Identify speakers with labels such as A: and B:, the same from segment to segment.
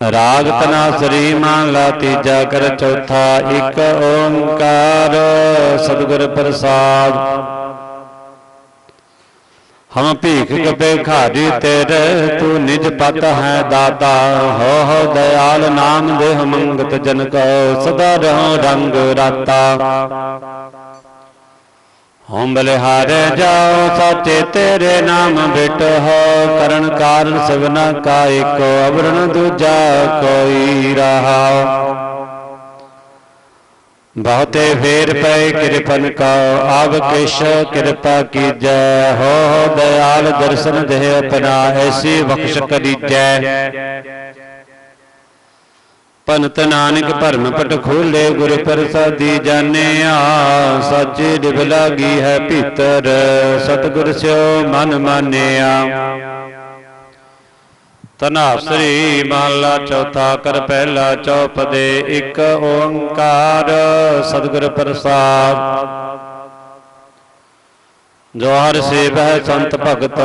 A: ਰਾਗ ਤਨਾਸਰੀ ਮਾਨ ਲਾ ਤੀਜਾ ਕਰ ਚੌਥਾ ਇੱਕ ਓੰਕਾਰ। ਸਤਿਗੁਰ ਪ੍ਰਸਾਦ। ਹਮ ਭੀਖ ਕਬੇ ਖਾਰੀ ਤੇਰੇ ਤੂੰ ਨਿਜ ਪਤ ਹੈ ਦਾਤਾ। ਹੋ ਹੋ ਦਇਆਲ ਨਾਮ ਦੇਹ ਮੰਗਤ ਜਨ ਕੋ ਸਦਾ ਰਹੋ ਰੰਗ ਰਾਤਾ। ਹਉ ਬਲਿਹਾਰੇ ਜਾਓ ਸਾਚੇ ਤੇਰੇ ਨਾਮ ਬਿਟ ਹੋ, ਕਰਨ ਕਾਰਨ ਸਭਨਾ ਕਾ ਏਕੋ ਅਵਰਣ ਦੂਜਾ ਕੋਈ ਰਹਾ ਬਹੁਤੇ ਫੇਰ ਪਏ ਕਿਰਪਨ ਕਾ ਆਵ ਕਿਸ਼ ਕਿਰਪਾ ਕੀਜੈ ਹੋ ਹੋ ਦਇਆਲ ਦਰਸ਼ਨ ਦੇ ਆਪਣਾ ਐਸੀ ਬਖਸ਼ ਕਰੀਜੈ। ਪੰਤ ਨਾਨਕ ਭਰਮ ਪਟ ਖੋਲੇ ਗੁਰ ਪ੍ਰਸਾਦੀ ਜਾਣਿਆ, ਸੱਚ ਡਿਬ ਲਾਗੀ ਹੈ ਭੀਤਰ, ਸਤਿਗੁਰ ਸਿਓ ਮਨ ਮਾਨਿਆ। ਤਨਾਸਰੀ ਮਹਲਾ ਚੌਥਾ ਕਰ ਪਹਿਲਾ ਚੌਪਦੇ, ਇੱਕ ਓੰਕਾਰ ਸਤਿਗੁਰ ਪ੍ਰਸਾਦ। ਜੋ ਸੇਵਹਿ ਸੰਤ ਭਗਤ,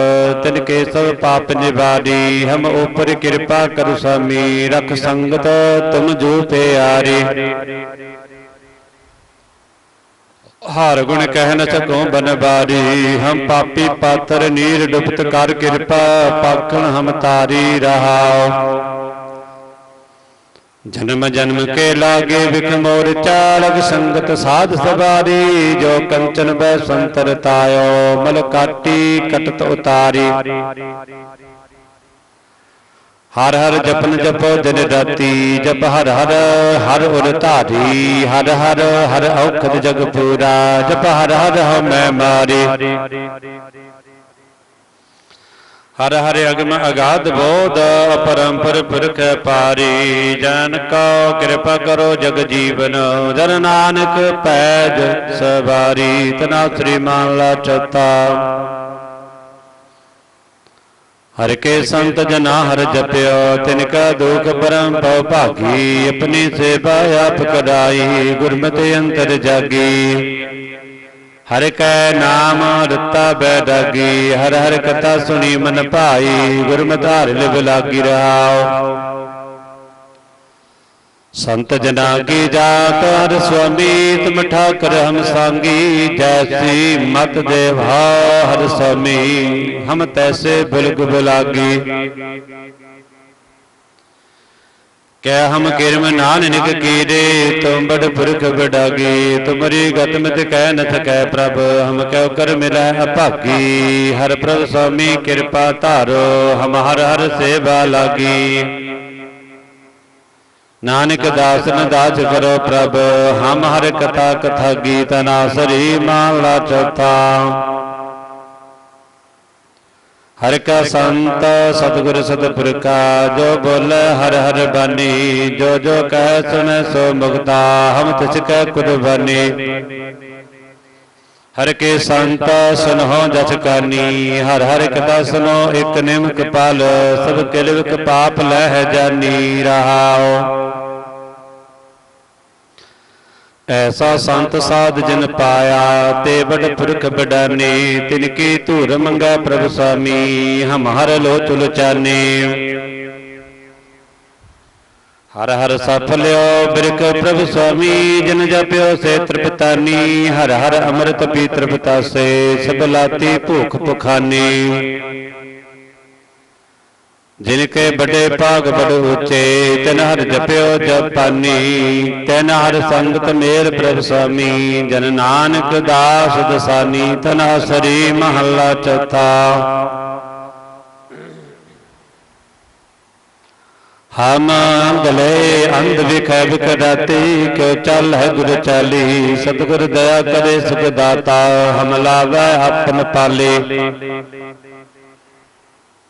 A: ਤਿਨ ਕੇ ਸਭ ਪਾਪ ਨਿਵਾਰੀ, ਹਮ ਉਪਰ ਕਿਰਪਾ ਕਰੁ ਸਾਮੀ ਰਖ ਸੰਗਤ ਤੁਮ ਜੋ ਪਿਆਰੇ। ਹਰ ਗੁਣ ਕਹਿ ਨ ਸਕੋ ਬਨਵਾਰੀ, ਹਮ ਪਾਪੀ ਪਾਤਰ ਨੀਰ ਡੁਬਤ ਕਰ ਕਿਰਪਾ, ਪਾਖਣ ਹਮ ਤਾਰੀ ਰਹਾਓ ਜਨਮ ਜਨਮ ਕੇ ਲਾਗੇ ਵਿਖ ਮੋਰ ਚਾਲਗ ਸੰਗਤ ਸਾਧ ਸਵਾਰੀ ਜੋ ਕੰਚਨ ਬੈ ਸੰਤਰ ਤਾਇਓ, ਮਲ ਕਾਟੀ ਕਟਤ ਉਤਾਰੀ। ਹਰ ਹਰ ਜਪਨ ਜਪੋ ਦਿਨ ਰਾਤੀ ਜਪ ਹਰ ਹਰ ਹਰ ਉਰ ਧਾਰੀ। ਹਰ ਹਰ ਹਰ ਔਖਦ ਜਗ ਪੂਰਾ, ਜਪ ਹਰ ਹਰ ਹਮੈ ਮਾਰੀ। ਹਰ ਹਰ ਅਗਮ ਅਗਾਧ ਬੋਧ, ਅਪਰੰਪਰ ਪੁਰਖ ਪਾਰੀ। ਜਨ ਕੋ ਕਿਰਪਾ ਕਰੋ ਜਗ ਜੀਵਨ, ਜਨ ਨਾਨਕ ਪੈਜ ਸਵਾਰੀ। ਤਨਾ ਸ੍ਰੀ ਮਾਨ ਲਾ ਚੌਥਾ। ਹਰ ਕੇ ਸੰਤ ਜਨਾ ਹਰ ਜਪਿਓ, ਤਿਨ ਕਾ ਦੁਖ ਪਰਮ ਭਉ ਭਾਗੀ। ਆਪਣੀ ਸੇਵਾ ਆਪ ਕਰਾਈ ਗੁਰਮਤਿ ਅੰਤਰ ਜਾਗੀ। ਹਰ ਕੈ ਨਾਮ ਰਤਾ ਬੈਡਾਗੀ ਹਰ ਹਰ ਕਥਾ ਸੁਣੀ ਮਨ ਭਾਈ ਗੁਰਮਤਿ ਲਿਵ ਲਾਗੀ ਰਹਾਉ। ਸੰਤ ਜਨਾ ਕੀ ਜਾਤ, ਹਰ ਸੁਆਮੀ ਤੁਮ ਠਾਕਰ ਹਮ ਸੰਗੀ, ਜੈਸੀ ਮਤ ਦੇਵਾ ਹਰ ਸੁਆਮੀ ਹਮ ਤੈਸੇ ਬਿਲਗ ਬਿਲਾਗੀ ਕਹਿ ਹਮ ਕਿਰਮ ਨਾਨਕ ਕੀਰੇ ਤੁਮ ਬੜ ਪੁਰਖ ਬਡਾਗੀ ਤੁਮਰੀ ਗਤ ਮਿਤ ਕਹਿ ਨ ਥਕੈ ਪ੍ਰਭ ਹਮ ਕਹਿ ਕਰ ਮਿਲੈ ਅਭਾਗੀ। ਹਰ ਪ੍ਰਭ ਸੁਆਮੀ ਕਿਰਪਾ ਧਾਰੋ ਹਮ ਹਰ ਹਰ ਸੇਵਾ ਲਾਗੀ। ਨਾਨਕ ਦਾਸ ਨ ਦਾਸ ਕਰੋ ਪ੍ਰਭ ਹਮ ਹਰ ਕਥਾ ਕਥਾ ਗੀਤ ਨਾਸਰੀ ਮਾਲਾ ਚੌਥਾ। ਹਰ ਕਾ ਸੰਤ ਸਤਿਗੁਰ ਸਤਿਪੁਰ ਜੋ ਬੋਲੇ ਹਰ ਹਰ ਬਾਣੀ ਜੋ ਜੋ ਕਹਿ ਸੁਣੈ ਸੋ ਮੁਕਤਾ, ਹਮ ਤਿਸ ਕੈ ਕੁਰਬਾਨੀ ਹਰ ਕੇ ਸੰਤ ਸੁਨਹੁ ਜਸ ਕਾਨੀ, ਹਰ ਹਰ ਕਥਾ ਸੁਨੋ ਇਕ ਨਿਮਕ ਪਾਲ, ਸਭ ਕਿਲਵਕ ਪਾਪ ਲਹਿ ਜਾਨੀ, ਰਹਾਓ। ਐਸਾ ਸੰਤ ਸਾਧ ਜਨ ਪਾਇਆ, ਤੇ ਬੜ ਪੁਰਖ ਬਡਾਨੇ ਤਿਨ ਕੀ ਧੂਰ ਮੰਗਾ ਪ੍ਰਭ ਸਾਮੀ, ਹਮ ਹਰ ਲੋ ਚੁਲ ਹਰ ਹਰ ਸਫਲਿਓ ਬਿਰਕ ਪ੍ਰਭ ਸੁਆਮੀ ਜਨ ਜਪਿਓ ਸੇ ਤ੍ਰਿਪਤਾਨੀ, ਹਰ ਹਰ ਅੰਮ੍ਰਿਤ ਪੀ ਤ੍ਰਿਪਤਾਸੇ, ਸਭ ਲਾਤੀ ਭੂਖ ਭੁਖਾਨੀ ਜਿਨ ਕੇ ਬੜੇ ਭਾਗ ਬੜ ਉੱਚੇ, ਤਨ ਹਰ ਜਪਿਓ ਜਪਾਨੀ, ਤਨ ਹਰ ਸੰਗਤ ਮੇਰ ਪ੍ਰਭ ਸੁਆਮੀ ਜਨ ਨਾਨਕ ਦਾਸ ਦਸਾਨੀ, ਤਨ ਸਰੀ ਮਹੱਲਾ ਚੌਥਾ। ਹਮ ਗਲੇ ਅੰਧ ਵਿਖੈ ਵਿਕਰਾਤੀ ਕਿਉ ਚੱਲ ਹੈ ਗੁਰ ਚਾਲੀ, ਸਤਿਗੁਰ ਦਇਆ ਕਰੇ ਸੁਖ ਦਾਤਾ, ਹਮ ਲਾਵੈ ਆਪਨ ਪਾਲੇ।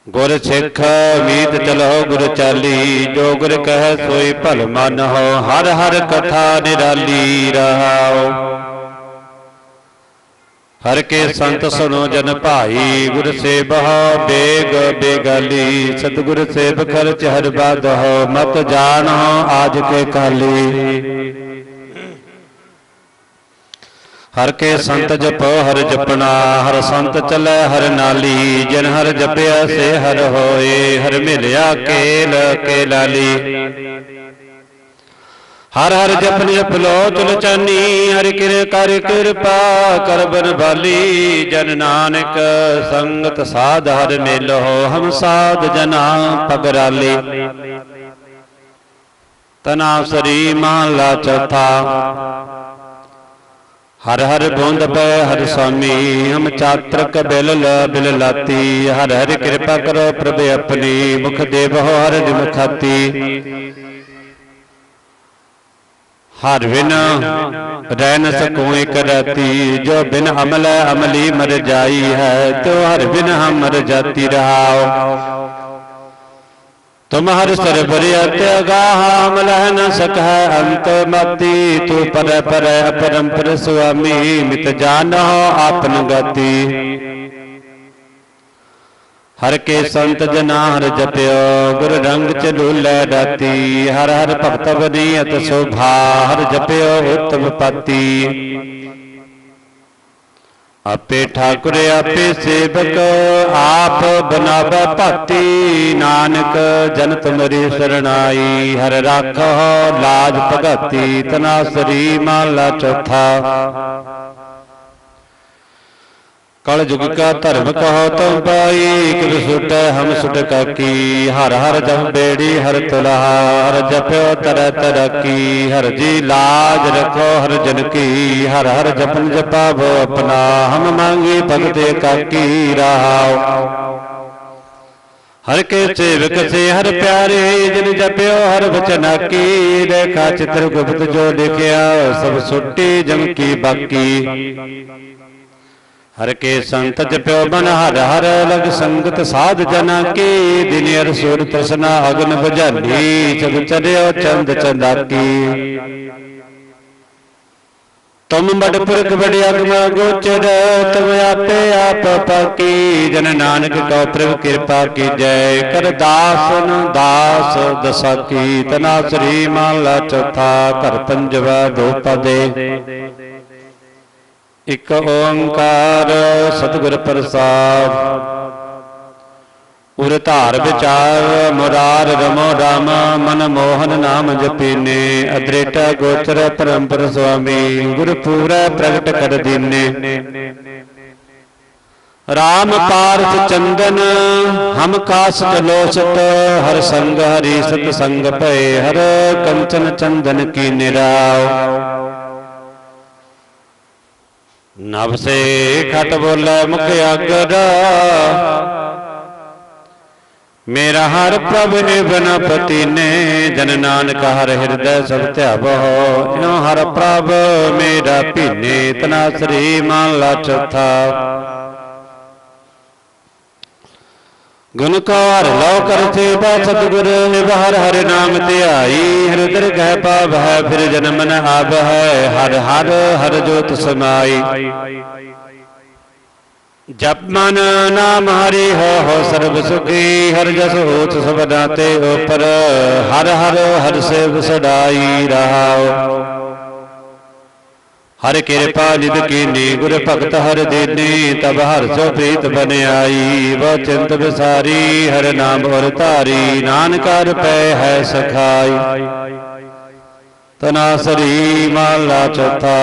A: ਗੁਰ ਸਿੱਖ ਮੀਤ ਚਲੋ ਗੁਰ ਚਾਲੀ, ਜੋ ਗੁਰ ਕਹੈ ਸੋਈ ਭਲ ਮਨ ਹੋ, ਹਰ ਹਰ ਕਥਾ ਨਿਰਾਲੀ ਰਹਾਉ। ਹਰ ਕੇ ਸੰਤ ਸੁਨੋ ਜਨ ਭਾਈ, ਗੁਰ ਸੇਬਹੁ ਬੇਗ ਬੇਗਾਲੀ, ਸਤਿਗੁਰ ਸੇਬ ਖਰਚ ਹਰ ਬਾਦਹੁ ਮਤ ਜਾਣਹੁ ਆਜ ਕੇ ਕਾਲੀ। ਹਰ ਕੇ ਸੰਤ ਜਪੋ, ਹਰ ਜਪਣਾ, ਹਰ ਸੰਤ ਚੱਲੈ, ਹਰ ਨਾਲੀ, ਜਿਨ ਹਰ ਜਪਿਆ ਸੇ ਹਰ ਹੋਏ, ਹਰ ਮਿਲਿਆ ਕੇਲ ਕੇ ਲਾਲੀ ਹਰ ਹਰ ਜਪਨ ਜਪ ਲੋ ਤੁਲ ਚਾਨੀ ਹਰਿ ਕਿਰ ਕਰ ਕਿਰਪਾ ਕਰ ਬਨ ਬਾਲੀ ਜਨ ਨਾਨਕ ਸੰਗਤ ਸਾਧ ਹਰ ਮਿਲੋ ਹਮ ਸਾਧ ਜਨਾ ਪਗਰਾਲੀ। ਤਨਾ ਸਰੀ ਮਹਲਾ ਚੌਥਾ। ਹਰ ਹਰ ਬੂੰਦ ਪੈ, ਹਰ ਸੁਆਮੀ ਹਮ ਚਾਤਰਕ ਬਿਲ ਲ ਬਿਲ ਲਾਤੀ ਹਰ ਹਰ ਕਿਰਪਾ ਕਰੋ ਪ੍ਰਭ ਆਪਣੀ, ਮੁਖ ਦੇਵ ਹਰ ਦਿਮਖਾਤੀ ਹਰ ਬਿਨ ਰਹਿ ਨ ਸਕੂੰ ਇਕ ਜੋ ਬਿਨ ਅਮਲ ਅਮਲੀ ਮਰ ਜਾਈ ਹੈ ਤੋ ਹਰ ਬਿਨ ਹਮ ਮਰ ਜਾਤੀ ਰਹਾਓ ਤੁਮ ਹਰ ਸਰ ਬਰਿਆ ਤਿਆਗਾਹ ਅਮਲ ਹੈ ਨ ਸਕੈ ਅੰਤ ਮਤੀ ਤੂ ਪਰ ਪਰ ਅਪਰੰਪਰ ਸੁਆਮੀ ਮਿਤ ਜਾਣੋ ਆਪਨ ਗਤੀ ਹਰ ਕੇ ਸੰਤ ਜਨਾ ਹਰ ਜਪਿਓ ਗੁਰ ਰੰਗ ਚ ਲੂਲੇ ਰਾਤੀ ਹਰ ਹਰ ਭਗਤ ਬਨੀਅਤ ਸੋਭਾ ਹਰ ਜਪਿਓ ਉਤਮ ਪਾਤੀ ਆਪੇ ਠਾਕੁਰ, ਆਪੇ ਸੇਵਕ, ਆਪ ਬਨਾਵੇ ਭਗਤੀ ਨਾਨਕ, ਜਨ ਤੁਮਰੀ ਸਰਣਾਈ, ਹਰ ਰਾਖੋ ਲਾਜ ਭਗਤੀ ਤਨਾਸਰੀ ਮਾਲਾ ਚੌਥਾ। ਕਲ ਜੁਗ ਕਾ ਧਰਮ ਕਹੋ ਤੁਮ ਪਾਈ ਕਿਲ ਸੁਟੈ ਹਮ ਸੁਟ ਕਾਕੀ। ਹਰ ਹਰ ਜਮ ਬੇੜੀ, ਹਰ ਤੁਲਹਾਰ ਜਪਿਓ ਤਰ ਤਰਕੀ ਹਰ ਜੀ ਲਾਜ ਰਖੋ ਹਰ ਜਨ ਕੀ। ਹਰ ਹਰ ਜਪਨ ਜਪਾਵੋ ਆਪਣਾ। ਹਮ ਮੰਗੀ ਭਗਤੇ ਕਾਕੀ ਰਹਾਉ ਹਰ ਕੇ ਸੇਵਕ ਸੇ ਹਰ ਪਿਆਰੇ, ਜਿਨ ਜਪਿਓ ਹਰ ਬਚਨਾ ਕੀ ਦੇਖਾ ਚਿਤਰ ਗੁਪਤ ਜੋ ਲਿਖਿਆ, ਸਭ ਸੁੱਟੀ ਜਮ ਕੀ ਬਾਕੀ। ਹਰ ਕੇ ਸੰਤ ਜਪਿਓ ਬਨ ਹਰ ਹਰ ਲਗ ਸੰਗਤ ਸਾਧ ਜਨਾ ਕੀ? ਦਿਨ ਅਰ ਸੁਰ ਅਗਨ ਬੁਝਾਲੀ ਜਗ ਚਰਿਓ ਚੰਦ ਚੰਦਾਕੀ। ਤੁਮ ਬੜ ਪੁਰਖ ਬੜ ਅਗਮ ਗੋਚਰ, ਤੁਮ ਆਪੇ ਆਪ ਪਾਕੀ। ਜਨ ਨਾਨਕ ਕਉ ਪ੍ਰਭ ਕਿਰਪਾ ਕੀਜੈ ਕਰ ਦਾਸਨ ਦਾਸ ਦਸਾ ਤਨਾ ਸ੍ਰੀ ਮਹਲਾ ਚੌਥਾ, ਘਰ ਪੰਜਵਾ ਦੋ ਪਦੇ। ਇਕ ਓੰਕਾਰ ਸਤਿਗੁਰ ਪ੍ਰਸਾਦ। ਉਰ ਧਾਰ ਵਿਚਾਰ ਮੁਰਾਰ ਰਮੋ ਰਾਮ, ਮਨ ਮੋਹਨ ਨਾਮ ਜਪੀਨੇ। ਅਦ੍ਰੇਟਾ ਗੋਚਰ ਪਰੰਪਰ ਸੁਆਮੀ ਗੁਰ ਪੂਰਾ ਪ੍ਰਗਟ ਕਰ ਦੀਨੇ। ਰਾਮ ਪਾਰਥ ਚੰਦਨ, ਹਮ ਕਾਸ ਲੋਸਤ ਹਰ ਸੰਗ ਹਰੀ ਸਤ ਸੰਗ ਭਏ, ਹਰ ਕੰਚਨ ਚੰਦਨ ਕੀ ਨਿਰਾਉ ਨਵਸੇ ਸੇ ਖਟ ਬੋਲੇ ਮੁਖ ਅਗਰ ਮੇਰਾ ਹਰ ਪ੍ਰਭ ਇਵਨ ਪਤੀ ਨੇ ਜਨ ਨਾਨਕ ਹਰ ਹਿਰਦੈ ਸਭ ਧਿਆਵੋ। ਇਉ ਹਰ ਪ੍ਰਭ ਮੇਰਾ ਭੀਨੇ, ਤਨਾ ਸ੍ਰੀ ਲਾ ਚੌਥਾ। ਗੁਣ ਕਾਰ ਲੋ ਕਰਤੇ ਬਾ ਸਤਿਗੁਰ ਨਿਵਾਰ ਹਰਿ ਨਾਮ ਧਿਆਈ ਹਿਰਦਰ ਕਹਿ ਪਾਵ ਹੈ, ਫਿਰ ਜਨਮ ਨ ਆਵ ਹੈ। ਹਰ ਹਰ ਹਰ ਜੋਤ ਸਮਾਈ। ਜਪ ਮਨ ਨਾਮ ਹਰੀ ਹੋ ਹੋ ਸਰਬ ਸੁਖੀ। ਹਰ ਜਸ ਹੋਤ ਸਬਦਾ ਤੇ ਉਪਰ। ਹਰ ਹਰ ਹਰ ਸੇਵ ਸਦਾਈ ਰਹਾਓ। ਹਰ ਕਿਰਪਾ ਨਿਦ ਕੀਨੀ ਗੁਰ ਭਗਤ ਹਰ ਦੇਨੀ ਤਬ ਹਰ ਸੋ ਪ੍ਰੀਤ ਬਨ ਆਈ ਵੋ ਚਿੰਤ ਵਿਸਾਰੀ ਹਰ ਨਾਮ ਔਰ ਧਾਰੀ ਨਾਨਕ ਰਪੈ ਹੈ ਸਖਾਈ। ਤਨਾ ਸਰੀ ਮਹਲਾ ਚੌਥਾ।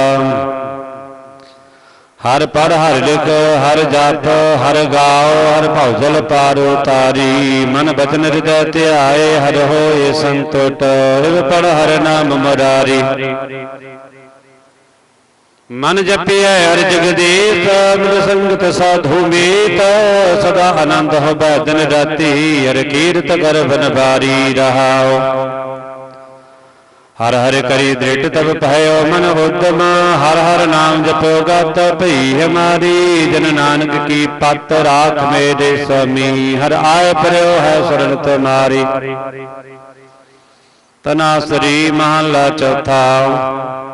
A: ਹਰ ਪਰ ਹਰ ਲਿਖ ਹਰ ਜਪ ਹਰ ਗਾਓ ਹਰ ਭਉਜਲ ਪਾਰ ਉਤਾਰੀ ਮਨ ਬਚਨ ਹਿਰਦੈ ਧਿਆਏ ਹਰ ਹੋਏ ਸੰਤੋਟ। ਰਿਵ ਪੜ ਹਰ ਨਾਮ ਮੁਰਾਰੀ। ਮਨ ਜਪਿਆ ਹਰ ਜਗਦੀਸ਼ ਮਿਲ ਸੰਗਤ ਸਾਧੂ ਮੀਤ, ਸਦਾ ਆਨੰਦ ਹੋਵੈ ਦਿਨ ਰਾਤੀ, ਹਰ ਕੀਰਤ ਕਰ ਬਨਵਾਰੀ ਰਹਾਓ ਹਰ ਹਰ ਕਰੀ ਦ੍ਰਿਟ ਤਬ ਭਇਓ ਮਨ ਉਦਮ, ਹਰ ਹਰ ਨਾਮ ਜਪੋ ਗਤ ਭਈ ਹਮਾਰੀ ਜਨ ਨਾਨਕ ਕੀ ਪਤ ਰਾਖ ਮੇਰੇ ਸੁਆਮੀ ਹਰ ਆਏ ਪਰਿਓ ਹੈ ਸਰਣ ਤੁਮਾਰੀ ਤਨਾ ਸ੍ਰੀ ਮਹਲਾ ਚੌਥਾ।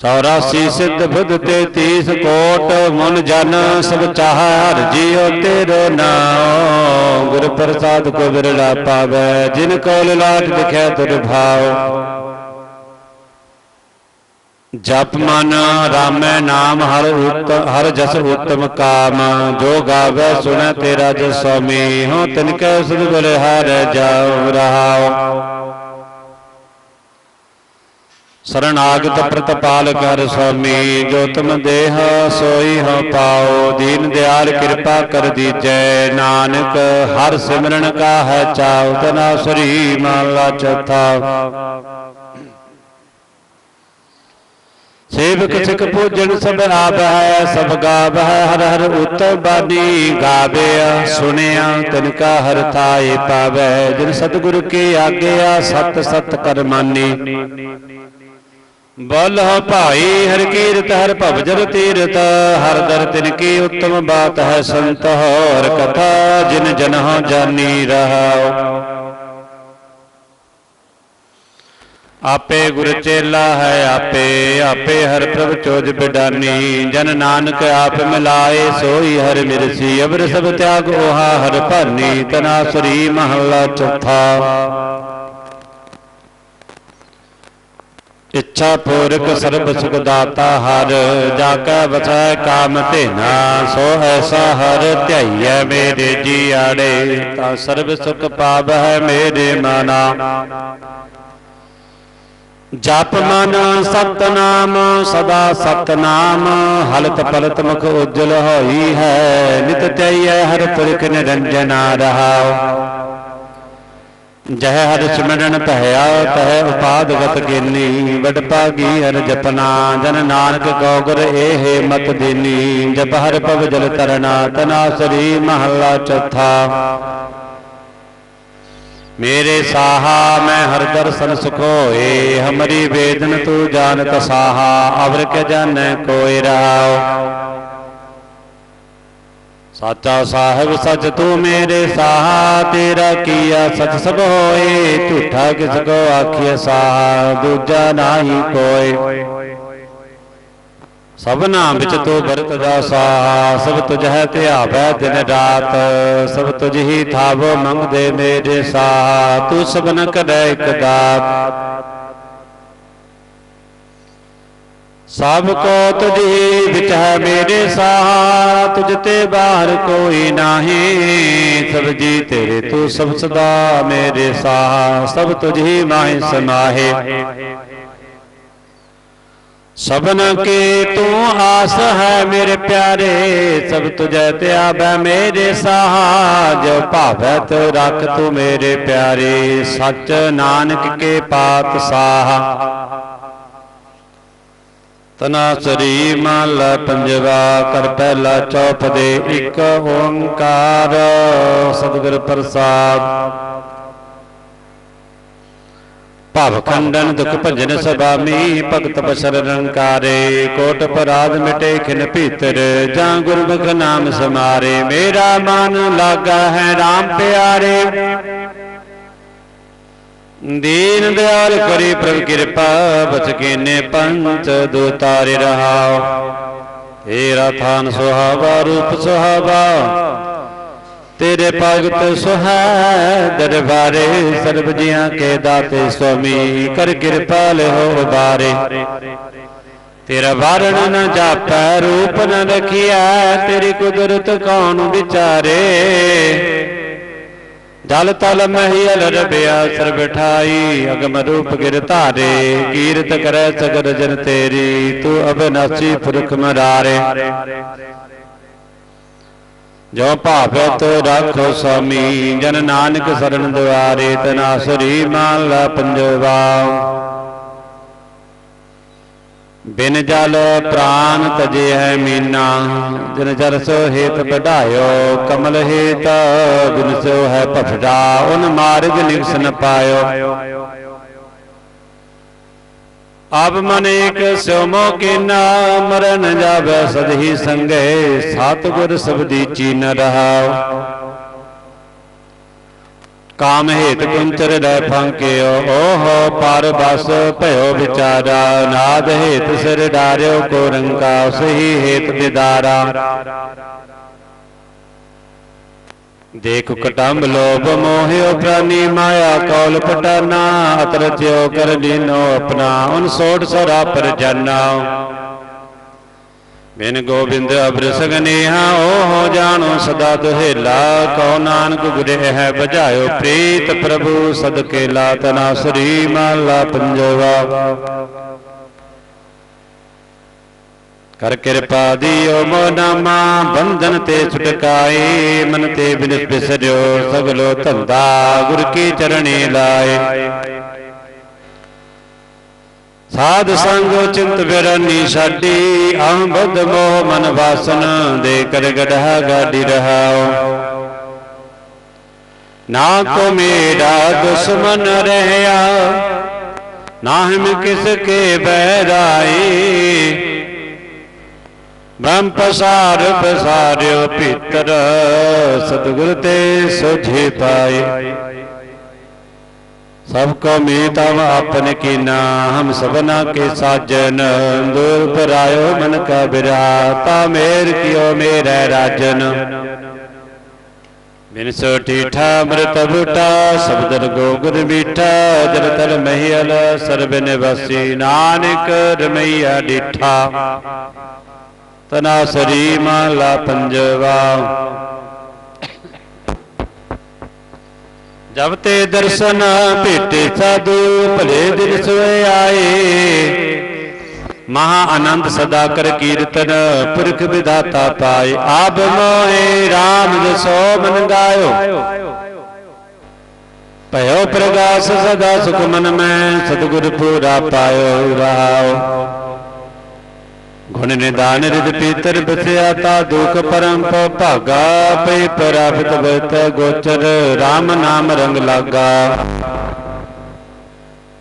A: 84 ਸਿੱਧ ਬੁੱਧ ਤੇ 30 ਕੋਟ ਮਨ ਜਨ ਸਭ ਚਾਹ ਹਰ ਜੀਉ ਤੇਰੋ ਨਾਮ ਗੁਰ ਪ੍ਰਸਾਦ ਕੋ ਵਿਰਲਾ ਪਾਵੇ ਜਿਨ ਕੋ ਲਾਟ ਦਿਖੈ ਤੁਰ ਭਾਉ। ਜਪ ਮਨ ਰਾਮੈ ਨਾਮ ਹਰ ਉਤ ਹਰ ਜਸ ਉਤਮ ਕਾਮ। ਜੋ ਗਾਵੇ ਸੁਣੈ ਤੇਰਾ ਜਸ ਸੁਆਮੀ ਹੋ ਤਿਨ ਕੈ ਸੁਧ ਬਲਿਹਾਰ ਜਾਉ ਰਹਾਉ। ਸਰਣਾਗਤ ਪ੍ਰਤਪਾਲ ਕਰ ਸੁਆਮੀ ਜੋ ਤੁਮ ਦੇਹ ਸੋਈ ਹੋ ਪਾਓ, ਦੀਨ ਦਿਆਲ ਕਿਰਪਾ ਕਰ ਦੀਜੈ, ਨਾਨਕ ਹਰ ਸਿਮਰਨ ਕਾ ਹੈ ਚਾਉ, ਤਨਾ ਸਰੀ ਮਹਲਾ ਚੌਥਾ। ਸੇਵਕ ਸਿਖ ਪੂਜਨ ਸਭ ਆਪ ਹੈ ਸਭ ਗਾਵ ਹੈ ਹਰ ਹਰ ਉਤਰ ਬਾਣੀ ਗਾਵਿਆ ਸੁਣਿਆ ਤਨ ਕਾ ਹਰ ਥਾਏ ਪਾਵੈ, ਜਿਨ ਸਤਿਗੁਰ ਕੇ ਆਗਿਆ, ਸਤ ਸਤ ਕਰਮਾਨੀ। ਬਲ ਭਾਈ, ਹਰ ਕੀਰਤ, ਹਰ ਭਵਜਰ ਤੀਰਤ, ਹਰ ਦਰ ਤਿਨ ਕੀ ਉਤਮ ਬਾਤ ਹੈ ਸੰਤ ਹਰ ਕਥਾ, ਜਿਨ ਜਨਹ ਜਾਨੀ ਰਹਾਉ। ਆਪੇ ਗੁਰ ਚੇਲਾ ਹੈ ਆਪੇ ਆਪੇ ਹਰ ਪ੍ਰਭ ਚੋਜ ਬਿਡਾਨੀ। ਜਨ ਨਾਨਕ ਆਪ ਮਿਲਾਏ, ਸੋਈ ਹਰ ਮਿਰਸੀ। ਅਬਰ ਸਭ ਤਿਆਗ 오ਹਾ ਹਰ ਭਾਨੀ ਤਨਾਸਰੀ ਮਹੱਲਾ ਚੌਥਾ। ਇੱਛਾ ਪੂਰਕ ਸਰਬ ਸੁਖ ਦਾਤਾ ਹਰ ਜਾ ਕੈ ਵਸੈ ਕਾਮ ਧੇਨਾ ਸੋ ਐਸਾ ਹਰ ਧਿਆਈਐ ਮੇਰੇ ਜੀ ਆੜੇ। ਤਾਂ ਸਰਬ ਸੁਖ ਪਾਵੈ ਮੇਰੇ ਮਨਾ। ਜਪ ਮਨ ਸਤਨਾਮ ਸਦਾ ਸਤਨਾਮ ਹਲਤ ਪਲਤ ਮੁਖ ਉਜਲ ਹੋਈ ਹੈ। ਨਿਤ ਤੈਯੈ ਹਰ ਪੁਰਖ ਨਿਰੰਜਨਾ ਰਹਾਉ। ਜਹ ਹਰ ਸਿਮਰਨ ਭਇਆ, ਤਹ ਉਪਾਦਗਤ ਕੀਨੀ, ਵਡ ਭਾਗੀ ਹਰ ਜਪਨਾ, ਜਨ ਨਾਨਕ ਕੋ ਗੁਰ ਏਹ ਮਤ ਦੇਨੀ, ਜਪ ਹਰ ਪਵ ਜਲ ਤਰਨਾ, ਤਨਾ ਸਰੀ ਮਹੱਲਾ ਚੌਥਾ। ਮੇਰੇ ਸਾਹਾ, ਮੈਂ ਹਰ ਦਰਸ਼ਨ ਸੁਖ ਹੋਏ ਹਮਰੀ ਵੇਦਨ ਤੂੰ ਜਾਣਤ ਸਾਹਾ, ਅਵਰ ਕੇ ਜਾਣੈ ਕੋਈ ਰਾਉ ਸਾਚਾ ਸਾਹਿਬ, ਸਚ ਤੂੰ ਮੇਰੇ ਸਾਹਾ ਤੇਰਾ ਕੀਆ ਸਚ ਸਭ ਹੋਏ, ਝੂਠਾ ਕਿਸ ਕੋ ਆਖਿਆ ਸਾਹਾ ਦੂਜਾ ਨਾਹੀ ਕੋਏ। ਸਭਨਾ ਵਿੱਚ ਤੂੰ ਵਰਤਦਾ ਸਾਹ, ਸਭ ਤੁਝ ਹੈ ਧਿਆਵੈ ਦਿਨ ਰਾਤ, ਸਭ ਤੁਝ ਹੀ ਥਾਵੋ ਮੰਗਦੇ ਮੇਰੇ ਸਾਹ, ਤੂੰ ਸਭਨ ਕਰੇ ਇਕ ਦਾਤ। ਸਭ ਕੋ ਤੁਝੀ ਵਿੱਚ ਹੈ ਮੇਰੇ ਸਾਹ ਤੁਝ ਤੇ ਬਾਹਰ ਕੋਈ ਨਾਹੀ। ਸਭ ਜੀ ਤੇਰੇ ਤੂੰ ਸਭ ਸਦਾ ਮੇਰੇ ਸਾਹ ਸਭ ਤੁਝੀ ਮਾਹਿ ਸਮਾਹੇ। ਸਭਨ ਕੇ ਤੂੰ ਆਸ ਹੈ ਮੇਰੇ ਪਿਆਰੇ, ਸਭ ਤੇ ਧਿਆਵੈ ਮੇਰੇ ਸਾਹ ਜੋ ਭਾਵੈ ਤੋ ਰੱਖ ਤੂੰ ਮੇਰੇ ਪਿਆਰੇ, ਸੱਚ ਨਾਨਕ ਕੇ ਪਾਤ ਸਾਹ। ਤਨਾ ਸਰੀ ਮਲ ਪੰਜਵਾ ਕਰ ਪਹਿਲਾ ਚੌਪ ਇੱਕ ਓੰਕਾਰ। ਸਤਿਗੁਰ ਪ੍ਰਸਾਦ। ਭਵ ਖੰਡਨ ਦੁਖ ਭਜਨ ਸੁਭਾਮੀ ਭਗਤ ਬਸਰ ਰੰਕਾਰੇ ਕੋਟ ਪਰਾਧ ਮਿਟੇ ਖਿਨ ਭੀਤਰ, ਜਾਂ ਗੁਰਮੁਖ ਨਾਮ ਸਮਾਰੇ। ਮੇਰਾ ਮਨ ਲਾਗਾ ਹੈ RAM ਪਿਆਰੇ। ਦੀਨ ਦਿਆਲ ਕਰੀ ਪ੍ਰਭ ਕਿਰਪਾ, ਬਚ ਕੀਨੇ ਪੰਚ ਦੋ ਤਾਰੇ ਤੇਰਾ ਥਾਨ ਸੁਹਾਵਾ, ਰੂਪ ਸੁਹਾਵਾ। ਤੇਰੇ ਭਗਤ ਸੁਹੈ ਦਰਬਾਰੇ, ਸਰਬ ਜੀਆਂ ਕੇ ਦਾਤੇ ਸੁਆਮੀ, ਕਰ ਕਿਰਪਾ ਲਿਓ ਬਾਰੇ ਤੇਰਾ ਵਾਰਣ ਨ ਜਾਪੈ, ਰੂਪ ਨ ਰਖਿਆ ਤੇਰੀ ਕੁਦਰਤ ਕੌਣ ਵਿਚਾਰੇ? ਜਲ ਤਲ ਮਹੀਲ ਰਬਿਆ ਸਰ ਬਿਠਾਈ, ਅਗਮ ਰੂਪ ਗਿਰ ਧਾਰੇ, ਕੀਰਤ ਕਰੈ ਸਗਰ ਜਨ ਤੇਰੀ, ਤੂੰ ਅਬਨਾਸੀ ਪੁਰਖ ਮਰਾਰੇ। ਜੋ ਭਾਵੈ ਤੋ ਰਾਖੋ ਸੁਆਮੀ ਜਨ ਨਾਨਕ ਸਰਨ ਦੁਆਰੇ ਤਨਾਸਰੀ ਮਾਨ ਲਾ ਪੰਜਵਾ। ਬਿਨ ਜਲ ਪ੍ਰਾਨ ਤਜੇ ਹੈ ਮੀਨਾ, ਜਿਨ ਜਰ ਹੇਤ ਵਧਾਇਓ ਕਮਲ ਹੇਤ ਬਿਨ ਸੋ ਹੈ ਭਫੜਾ ਉਨ ਮਾਰਗ ਨਿਕਸ ਨ ਪਾਇਓ। ਆਪ ਮਨ ਏਕ ਸਿਉ ਮੋ ਕੀਨਾ, ਮਰਨ ਜਾਵੇ ਸਦਹੀ ਸੰਗੇ ਸਤਿਗੁਰ ਸਬਦੀ ਚੀਨ ਰਹਾਉ ਕਾਮ ਹੇਤ ਕੁੰਚਰ ਰਹਿ ਫੰਕਿਓ ਓਹੋ ਪਰ ਬਸ ਭਇਓ ਵਿਚਾਰਾ ਨਾਦ ਹੇਤ ਸਿਰ ਡਾਰਿਓ ਕੋ ਰੰਕਾ ਸਹੀ ਹੇਤ ਦਿਦਾਰਾ। ਦੇਖ ਕਟੰਬ ਲੋਭ ਮੋਹਿਓ ਪ੍ਰਾਨੀ ਮਾਇਆ ਕੌਲ ਪਟਾਨਾ ਅਤਰ ਜਿਉ ਕਰ ਲੀਨੋ ਆਪਣਾ ਉਨ ਸੋੜ ਸਰਾ ਪਰ ਜਾਨਾ। ਬਿਨ ਗੋਬਿੰਦ ਅਬਰ ਸਗਨੇਹਾ ਓਹ ਜਾਣੋ ਸਦਾ ਦੁਹੇਲਾ, ਕਉ ਨਾਨਕ ਗੁਰੇ ਹੈ ਬੁਝਾਇਓ ਪ੍ਰੀਤ ਪ੍ਰਭੂ ਸਦਕੇ ਲਾਤਨਾ ਸ੍ਰੀ ਮਾਲਾ ਪੰਜਵਾ। ਕਰ ਕਿਰਪਾ ਦਿਓ ਮੋਨਾਮਾ ਬੰਧਨ ਤੇ ਛੁਟਕਾਏ ਮਨ ਤੇ ਬਿਨਸ ਬਿਸਰਿਓ, ਸਗਲੋ ਧੰਦਾ, ਗੁਰ ਕੀ ਚਰਣੀ ਲਾਏ। ਸਾਧ ਸੰਗ ਚਿੰਤ ਬਿਰਨੀ ਸਾਡੀ ਆਹ ਬੁੱਧ ਮੋਹ ਮਨ ਵਾਸਨ ਦੇ ਕਰ ਗੜਹਾ ਗਾਡੀ ਰਹਾਓ ਨਾ ਕੋ ਮੇਰਾ ਦੁਸ਼ਮਨ ਰਹਿਆ ਨਾ ਹਮ ਕਿਸ ਕੇ ਬੈਰਾਈ ਬ੍ਰਹਮ ਪਸਾਰ ਪਸਾਰਿਓ ਭੀਤਰ ਸਤਿਗੁਰ ਤੇ ਸੋਝੇ ਪਾਏ। ਸਭ ਕੋ ਮੀਤਮ ਆਪਨ ਕੀਨਾ ਹਮ ਸਭਨਾ ਕੇ ਸਾਜਨ। ਦੂਰ ਪਰਾਇਓ ਮਨ ਕਾ ਬਿਰਾਤਾ, ਮੇਰ ਕਿਓ ਮੇਰੇ ਰਾਜਨ। ਬਿਨ ਸੋ ਠੀਠਾ ਅੰਮ੍ਰਿਤ ਬੂਟਾ ਸਬਦਰ ਗੋਗਰ ਮੀਠਾ ਜਲ ਤਲ ਮਹੀਲ, ਸਰਬ ਨਿਵਾਸੀ ਨਾਨਕ ਰਮਈਆ ਡੀਠਾ। ਤਨਾ ਸਰੀ ਮਾਲਾ ਪੰਜਵਾ। ਜਬ ਤੇ ਦਰਸ਼ਨ ਭੇਟੇ ਸਾਧੂ, ਭਲੇ ਦਿਨ ਸੋਏ ਆਏ। ਮਹਾ ਆਨੰਦ ਸਦਾ ਕਰ ਕੀਰਤਨ, ਪੁਰਖ ਵਿਦਾਤਾ ਪਾਏ। ਆਪ ਮੋਏ RAM ਜਸੋ ਮਨ ਗਾਇਓ। ਭਇਓ ਪ੍ਰਗਾਸ ਸਦਾ ਸੁਖ ਮਨ ਮੈਂ, ਸਤਿਗੁਰ ਪੂਰਾ ਪਾਇਓ ਰਾਓ ਗੁਣ ਨਿਦਾਨ ਰਿਦ ਪੀਤਰ ਬਸਿਆ ਤਾ ਦੁਖ ਪਰਮ ਭਾਗਾ ਪਈ ਪ੍ਰਾਪਤ ਬਤ ਗੋਚਰ RAM ਨਾਮ ਰੰਗ ਲਾਗਾ।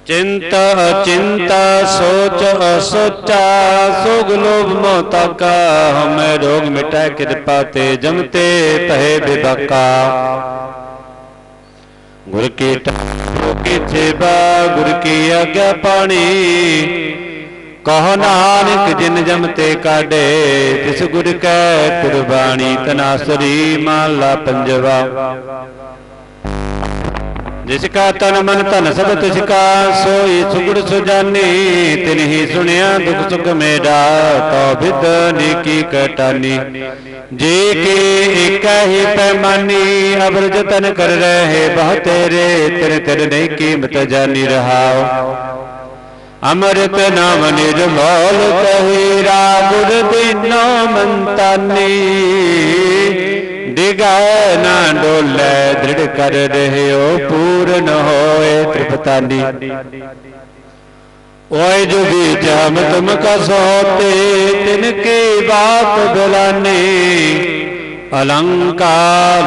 A: ਚਿੰਤ ਅਚਿੰਤ ਸੋਚ ਅਸੋਚਾ, ਸੋਗ ਲੋਭ ਮੋਹ ਤਾਕਾ, ਹਮੈ ਰੋਗ ਮਿਟਾ ਕਿਰਪਾ ਤੇ ਜਮਤੇ ਪਹਿ ਬਿਬਾਕਾ ਗੁਰ ਕੀ ਟੋ ਸੇਵਾ, ਗੁਰ ਕੀ ਆਗਿਆ ਪਾਣੀ ਕਹ ਨਾਨਕ ਜਿਨ ਜਮ ਤੇ ਕਾਢੇ ਤਿਸ ਗੁਰ ਕੈ ਕੁਰਬਾਨੀ ਤਨਾਸਰੀ ਮਾਲਾ ਪੰਜਵਾ। ਜਿਸ ਕਾ ਤਨ ਮਨ ਧਨ ਸਭ ਤਿਸ ਕਾ ਸੋਈ ਸੁਗੜ ਸੁਜਾਨੀ ਤਿਨ ਹੀ ਸੁਣਿਆ ਦੁਖ ਸੁਖ ਮੇਰਾ ਤੋ ਵਿਦ ਨੀਕੀ ਕਟਾਨੀ। ਜੇ ਕੇ ਇਕ ਹੀ ਪੈਮਾਨੀ ਅਬਰ ਜਤਨ ਕਰ ਰਹੇ ਬਹੁ ਤੇਰੇ ਤੇਰੇ ਤੇਰੇ ਨਹੀਂ ਕੀਮਤ ਜਾਨੀ ਰਹਾਓ ਅੰਮ੍ਰਿਤ ਨਾਮ ਨਿਰਮੋਲ ਕਹੀਰਾ ਗੁਰ ਦੀਨੋ ਮੰਤਾਨੀ। ਡਿਗਾਇ ਨਾ ਡੋਲੇ, ਦ੍ਰਿੜ ਕਰ ਰਹਿਓ, ਪੂਰਨ ਹੋਏ ਤ੍ਰਿਪਤਾਨੀ। ਓਏ ਜੋ ਬੀਜ ਹਮ ਤੁਮ ਕਸ ਹੋਤੇ ਤਿਨ ਕੀ ਬਾਤ ਬੁਲਾਨੀ ਅਲੰਕਾਰ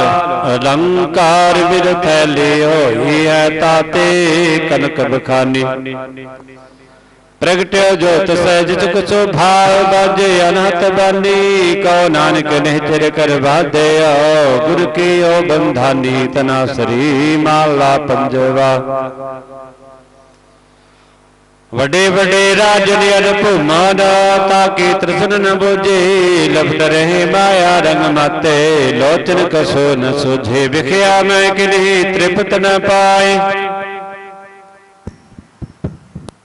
A: ਅਲੰਕਾਰ ਬਿਰ ਥੈਲੇ ਹੋਈ ਹੈ ਤਾਤੇ, ਕਨਕ ਬਖਾਨੀ। ਪ੍ਰਗਟਿਓ ਜੋਤ ਸਹਿਜ ਚੁਕ ਸੋ ਭਾਵ ਬਾਜੇ ਅਨਹਤ ਬਾਨੀ ਕਉ ਨਾਨਕ ਨਿਹਚਰ ਕਰ ਬਾਧਿਓ ਗੁਰ ਕੀਓ ਬੰਧਾਨੀ ਤਨਾ ਸਰੀ ਮਾਲਾ ਪੰਜਵਾ। ਵੱਡੇ ਵੱਡੇ ਰਾਜਨ ਅਰਭੁਮਾਨ ਤਾਕੀ ਤ੍ਰਿਸ਼ਨ ਨ ਬੋਝੇ ਲਬਤ ਰਹੇ ਮਾਇਆ ਰੰਗ ਮਾਤੇ ਲੋਚਨ ਕਸੋ ਨ ਸੁਝੇ ਵਿਖਿਆ ਮੈਂ ਕਿਨਹੀ ਤ੍ਰਿਪਤ ਨ ਪਾਏ।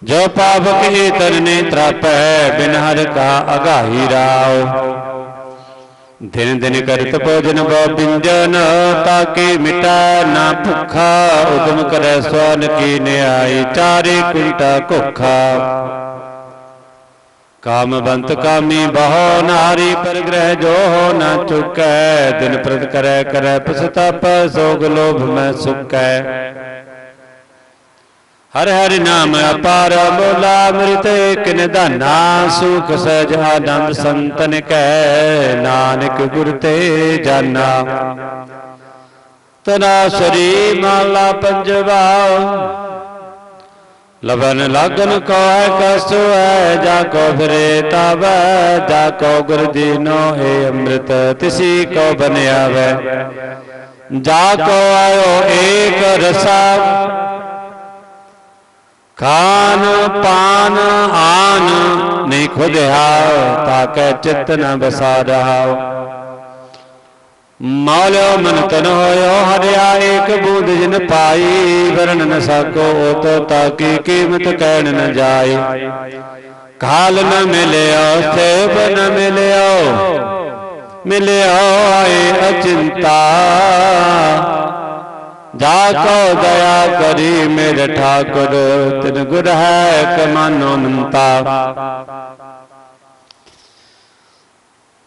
A: ਜੋ ਪਾਪ ਕੇ ਤਰਨੇ ਤਰਾਪੈ, ਬਿਨ ਹਰ ਕਾ ਅਗਾਹੀ ਰਾਉ ਦਿਨ ਦਿਨ ਕਰਤ ਭੋਜਨ ਬੋ ਬਿੰਜਨ ਤਾਕੇ ਮਿਟਾ ਨਾ ਭੁੱਖਾ, ਉਦਮ ਕਰੈ ਸਵਨ ਕੀ ਨਿਆਈ, ਚਾਰੇ ਕੁੰਟਾ ਭੁਖਾ ਕਾਮਵੰਤ ਕਾਮੀ ਬਹੁ ਨਾਰੀ, ਪਰ ਗ੍ਰਹਿ ਜੋ ਹੋ ਨਾ ਚੁਕੈ, ਦਿਨ ਪ੍ਰਤ ਕਰੈ ਕਰੈ ਪਸਤਾਪ ਸੋਗ ਲੋਭ ਮੈਂ ਸੁਕੈ। ਹਰ ਹਰਿ ਨਾਮ ਅਪਾਰ ਮੋਲਾ ਅੰਮ੍ਰਿਤ ਇਕ ਨਿਧਾਨਾ, ਸੁਖ ਸਜ ਆਨੰਦ ਸੰਤਨ ਕੈ, ਨਾਨਕ ਗੁਰ ਤੇ ਜਾਨਾ। ਤਨਾ ਸਰੀ ਮਾਲਾ ਪੰਜਵਾ, ਲਵਨ ਲਾਗਨ ਕੋ ਹੈ ਕਸੁ ਹੈ ਜਾ ਕੋ ਫਿਰੇ ਤਾਵੈ ਜਾ ਕੋ ਗੁਰ ਦੀਨੋ ਏ ਅੰਮ੍ਰਿਤ ਤਿਸੀ ਕੋ ਬਨਿਆਵੈ। ਜਾ ਕੋ ਆਇਓ ਏਕ ਰਸਾ ਖਾਨ ਪਾਨ ਆਨ ਨਹੀਂ ਖੁਦਿਆ ਤਾਕੈ ਚਿਤ ਨ ਬਸਾ ਰਹਾਉ ਮੌਲਿਓ ਮਨ ਤਨ ਹੋਇਓ ਹਰਿਆ ਏਕ ਬੂੰਦ ਜਿਨ ਪਾਈ ਵਰਨ ਨ ਸਕੋ ਤੋ ਤਾਕੀ ਕੀਮਤ ਕਹਿਣ ਨ ਜਾਏ। ਕਾਲ ਨ ਮਿਲਿਓ ਸੇਬ ਨ ਮਿਲਿਓ ਮਿਲਿਓ ਆਏ ਅਚਿੰਤਾ। ਜਾ ਕੋ ਦਇਆ ਕਰੀ ਮੇਰੇ ਠਾਕੁਰ, ਤਿਨ ਗੁਰ ਹੈ ਕਮਾਨੋ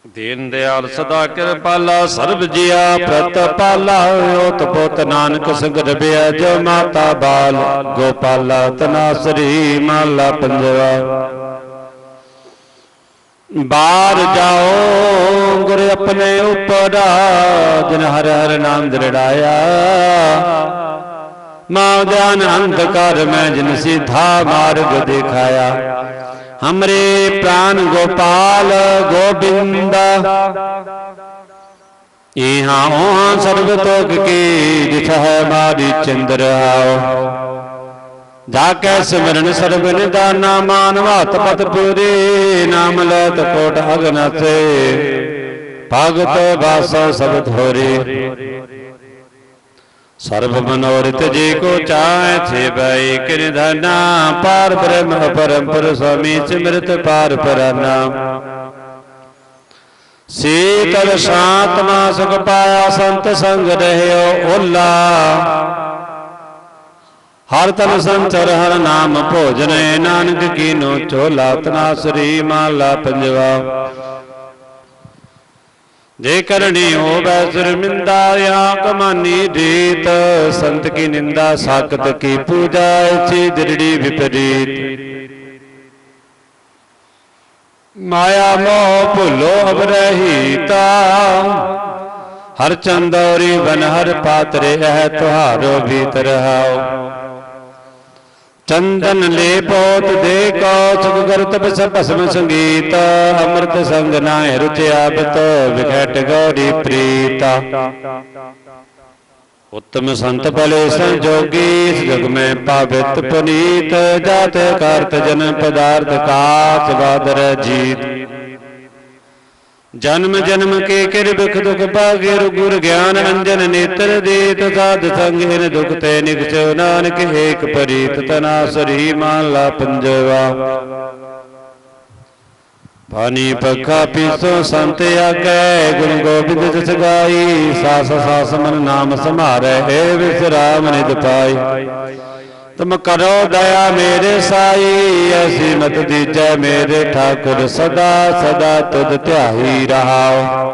A: ਦੀਨ ਦਿਆਲ ਸਦਾ ਕਿਰਪਾਲਾ, ਸਰਬ ਜੀਆ ਪ੍ਰਤਪਾਲਾ ਓਤ ਪੋਤ ਨਾਨਕ ਸੰਗਰ ਬਿਆ, ਜੋ ਮਾਤਾ ਬਾਲ, ਗੋਪਾਲਾ ਤਨਾਸਰੀ ਮਾਲਾ ਪੰਜਵਾ। ਬਾਹਰ ਜਾਓ ਗੁਰ ਆਪਣੇ ਉਪਰ ਜਿਨ ਹਰ ਹਰ ਨਾਮ ਦ੍ਰਿੜਾਇਆ ਮਾਂ ਧਿਆਨ ਅੰਧਕਾਰ ਮੈਂ ਜਿਨ ਸਿਧਾ ਮਾਰਗ ਦਿਖਾਇਆ। ਹਮਰੇ ਪ੍ਰਾਨ ਗੋਪਾਲ ਗੋਬਿੰਦ। ਇਹਾਂ ਉਹ ਸਰਬ ਤੋਕ ਕੀ ਜਿਥ ਹੈ ਮਾਰੀ ਚੰਦਰ ਆਓ ਜਾ ਕੈ ਸਿਮਰਨ ਸਰਬ ਨਿਦਾਨਾ ਮਾਨਵਾਤ ਪਤ ਪੂਰੇ ਨਾਮ ਲੈਤ ਕੋਟ ਅਗਨਸੇ ਭਗਤ ਬਾਸਾ ਸਭ ਥੋਰੇ ਸਰਬ ਮਨੋਰਥ ਜੀ ਕੋ ਚਾਹੈ, ਥੇ ਬੈ ਕਿਨ ਪਾਰ ਬ੍ਰਹਮ ਪਰੰਪਰ ਸੁਆਮੀ ਸਿਮਰਤ, ਪਾਰ ਪਰਾਨਾ। ਸੀਤਲ ਸ਼ਾਂਤਮਾ ਸੁਖ ਪਾਇਆ, ਸੰਤ ਸੰਗ ਰਹਿਓ ਓਲਾ। ਹਰ ਤਨ ਸੰਚਰ ਹਰ ਨਾਮ ਭੋਜਨ, ਨਾਨਕ ਕੀਨੋ ਚੋਲਾ ਤਨਾ ਸ੍ਰੀ ਮਾਲਾ ਪੰਜਵਾ। ਜੇ ਕਰਨੀ ਹੋਵੇ ਸ਼ਰਮਿੰਦਾ ਜਾਂ ਕਮਾਨੀ ਰੀਤ। ਸੰਤ ਕੀ ਨਿੰਦਾ, ਸਾਖਤ ਕੀ ਪੂਜਾ ਇਚੀ ਦਿਰੜੀ ਵਿਪਰੀਤ। ਮਾਇਆ ਮੋਹ ਭੁੱਲੋ ਅਬ ਹਰ ਚੰਦੌਰੀ ਬਨ, ਹਰ ਪਾਤਰੇ ਹੈ ਤੁਹਾਰੋ ਭੀਤਰ ਹਾਓ ਚੰਦਨ ਲੈ ਪੋਤ ਦੇ ਕੋ ਸੁਖ ਕਰਤ ਬਸ ਭਸਮ ਸੰਗੀਤ ਅੰਮ੍ਰਿਤ ਸੰਗ ਨਾਹਿ ਰੁਚਿਆ ਬਤ ਵਿਖਟ ਗੌਰੀ ਪ੍ਰੀਤਾ। ਉਤਮ ਸੰਤ ਭਲੇ ਸੰਜੋਗੀ ਇਸ ਜਗ ਮੈਂ ਪਾਵਿਤ ਪੁਨੀਤ ਜਾਤ ਕਰਤ ਜਨ ਪਦਾਰਥ ਕਾਚ ਬਾਦਰ ਜੀਤ। ਜਨਮ ਜਨਮ ਕੇ ਕਿਰ ਦੁਖ ਪਾਗੇ ਗੁਰ ਗਿਆਨ ਅੰਜਨ ਨੇਤਰ ਦੇਤ ਸਾਧ ਸੰਗ ਦੁਖ ਤੇ ਨਿਕਚੋ ਨਾਨਕ ਏਕ ਪਰੀਤ ਤਨਾ ਸਰੀ ਮਾਲਾ ਪੰਜਵਾ। ਪਾਣੀ ਪੱਖਾ ਪੀਸੋ ਸੰਤ ਆਗੇ, ਗੁਰੂ ਗੋਬਿੰਦ ਜਸ ਗਾਈ, ਸਾਸ ਸਾਸ ਮਨ ਨਾਮ ਸਮਾਰੈ ਏ ਵਿਸਰਾਮ ਨਿਦ ਪਾਈ। ਤੁਮ ਕਰੋ ਦਇਆ ਮੇਰੇ ਸਾਈ ਐਸੀ ਮਤ ਦੀਜੈ ਮੇਰੇ ਠਾਕੁਰ ਸਦਾ ਸਦਾ ਤੁਧ ਧਿਆਈ ਰਹਾਓ।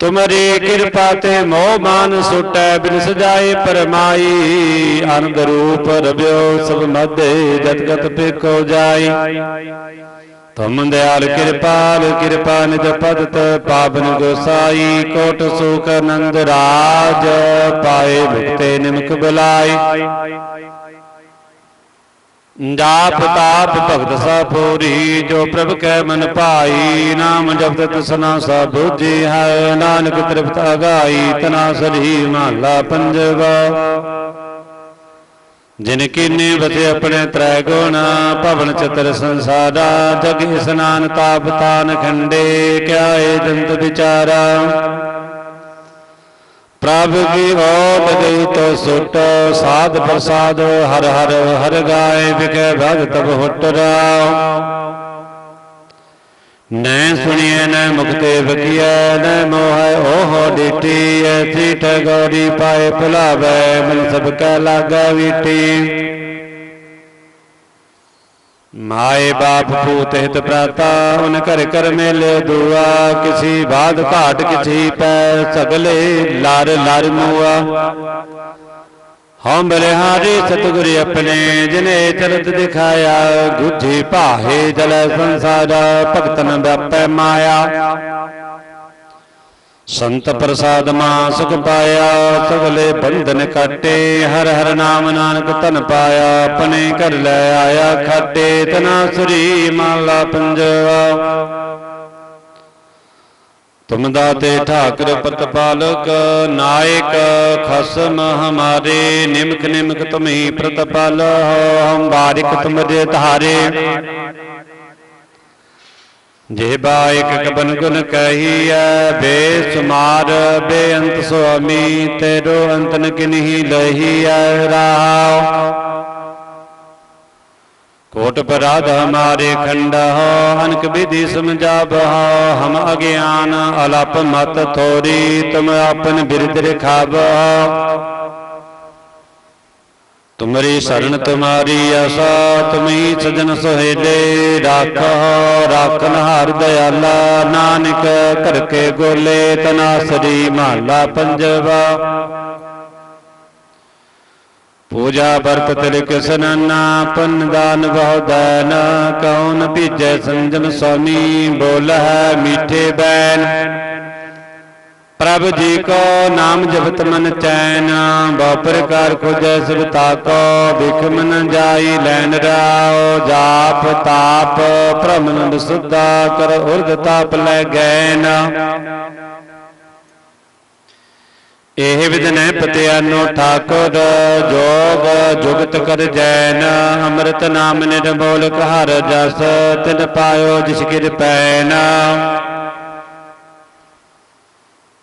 A: ਤੁਮਰੀ ਕਿਰਪਾ ਤੇ ਮੋਹ ਮਾਨ ਸੁਟੈ, ਬਿਨ ਸਜਾਏ ਪਰਮਾਈ, ਅਨੰਦ ਰੂਪ ਰਬਿਓ ਸਭ ਮਧੇ ਜਤ ਪੇਖੋ ਜਾਈ। ਤੁਮ ਦਿਆਲ ਕਿਰਪਾਲ, ਕਿਰਪਾ ਨਿਜ ਪਦਤ ਪਾਵਨ ਗੋਸਾਈ ਕੋਟ ਸੁਖ ਨੰਦ ਰਾਜ, ਪਾਏ ਮੁਕਤੇ ਨਿਮਕ ਬੁਲਾਈ। ਜਾਪ ਤਾਪ ਭਗਤ ਸਾ ਪੂਰੀ, ਜੋ ਪ੍ਰਭ ਕੈ ਮਨ ਭਾਈ, ਨਾਮ ਜਪਤ ਤਸਨਾ ਸਾ ਬੁਝੀ ਹੈ, ਨਾਨਕ ਤ੍ਰਿਪਤ ਅਗਾਈ ਤਨਾ ਸਰੀ ਮਹਲਾ ਪੰਜਵਾ। ਜਿਨ ਕੀਨੇ ਬਸੇ ਆਪਣੇ ਤ੍ਰੈ ਗੁਣ ਭਵਨ ਚਤਰ ਸੰਸਾਰਾ, ਜਗ ਇਸਨਾਨ ਤਾਪ ਤਾਨ ਖੰਡੇ, ਕਿਆ ਏ ਜੰਤ ਵਿਚਾਰਾ। ਪ੍ਰਭ ਕੀ ਓਟ ਗਈ ਤੋ ਸੁਟ, ਸਾਧ ਪ੍ਰਸਾਦ ਹਰ ਹਰ ਹਰ ਗਾਏ ਵਿਖੇ ਭਗਤ ਬਹੁਟ ਰਾਮ ਨੈ ਸੁਣੀਐ, ਨੈ ਮੁਕਤੇ ਵਕੀਐ, ਨੈ ਮੋਹੈ, ਓਹ ਡਿਟੀ ਐਸੀ ਠਗੋਰੀ ਪਾਏ ਭੁਲਾਵੇ, ਮਨ ਸਭ ਕੈ ਲਾਗੈ ਵੀਟੀ ਮਾਏ ਬਾਪ ਪੂਤ ਹਿਤ ਪ੍ਰਾਤਾ ਉਨ ਘਰ ਕਰ ਮੇਲੇ ਦੁਆ, ਕਿਸੀ ਬਾਦ ਘਾਟ ਕਿਛੀ ਪੈ, ਸਗਲੇ ਲਰ ਲਰ ਮੂਆ। ਹਮ ਬਲਿਹਾਰੀ ਸਤਿਗੁਰ ਆਪਣੇ, ਜਿਨੇ ਚਰਤ ਦਿਖਾਇਆ, ਗੁਝੀ ਭਾਹੇ ਜਲ ਸੰਸਾਰ, ਭਗਤਨ ਵਿਆਪੈ ਮਾਇਆ। ਸੰਤ ਪ੍ਰਸਾਦ ਮਾ ਸੁਖ ਪਾਇਆ, ਸਗਲੇ ਬੰਧਨ ਕਾਟੇ, ਹਰ ਹਰ ਨਾਮ ਨਾਨਕ ਧਨ ਪਾਇਆ, ਆਪਣੇ ਘਰ ਲੈ ਆਇਆ, ਖਾਟੇ, ਤਨਾ ਸ੍ਰੀ ਮਾਲਾ ਪੰਜਵਾ। ਤੁਮ ਦਾਤੇ ਠਾਕਰ ਪ੍ਰਤਪਾਲਕ, ਨਾਇਕ ਖਸਮ ਹਮਾਰੇ, ਨਿਮਕ ਨਿਮਕ ਤੁਮਹੀ ਪ੍ਰਤਪਾਲ, ਹਮ ਬਾਰਿਕ ਤੁਮਰੇ ਧਾਰੇ। ਜੇ ਬਾਇਕ ਕਬਨ ਗੁਣ ਕਹੀਐ ਬੇਸੁਮਾਰ ਬੇਅੰਤ ਸੁਆਮੀ, ਤੇਰੋ ਅੰਤਨ ਕਿਨਹੀ ਲਹੀਐ ਰਾਵ ਕੋਟ ਪਰਾਧ ਹਮਾਰੇ ਖੰਡਾ ਅਨਕ ਵਿਧि ਸਮਝਾਬ ਹਮ ਅਗਿਆਨ ਅਲਪ ਮਤ ਥੋਰੀ, ਤੁਮ ਆਪਨ ਬਿਰਦ ਰਖਾਬ ਤੁਮਰੀ ਸ਼ਰਨ ਤੁਮਾਰੀ ਆਸਾ, ਤੁਮੀ ਸਜਨ ਸੁਹੇਲੇ ਰਾਖੋ ਰਾਖਨ ਹਰ ਦਇਆਲਾ ਨਾਨਕ ਕਰਕੇ ਗੋਲੇ ਤਨਾਸਰੀ ਮਹਲਾ ਪੰਜਵਾ। ਪੂਜਾ ਵਰਤ ਤਿਲ ਕਿਸਨਨਾ ਪੁੰਨ ਦਾਨ ਬਹੁ ਦਾਨ ਕੌਣ ਭੀਜੈ ਸੰਜਨ ਸੋਨੀ ਬੋਲ ਹੈ ਮੀਠੇ ਬੈਨ। ਪ੍ਰਭ ਜੀ ਕੋ ਨਾਮ ਜਪਤ ਮਨ ਚੈਨ ਬਹੁ ਪ੍ਰਕਾਰ ਖੋਜੈ ਸਿਵ ਤਾਕੋ ਬਿਖ ਮਨ ਜਾਈ ਲੈਨ ਰਾਓ। ਜਾਪ ਤਾਪ ਭ੍ਰਮਨ ਸੁਧਾ ਕਰ ਉਰਦ ਤਾਪ ਲੈ ਗੈਨ। ਇਹ ਵਿਦਨੈ ਪਤਿਆਨੋ ਠਾਕੁਰ ਜੋਗ ਜੁਗਤ ਕਰ ਜੈਨ ਅੰਮ੍ਰਿਤ ਨਾਮ ਨਿਰਮੋਲ ਕਹਰ ਜਸ ਤਿਨ ਪਾਇਓ ਜਿਸ ਕਿਰਪੈਨ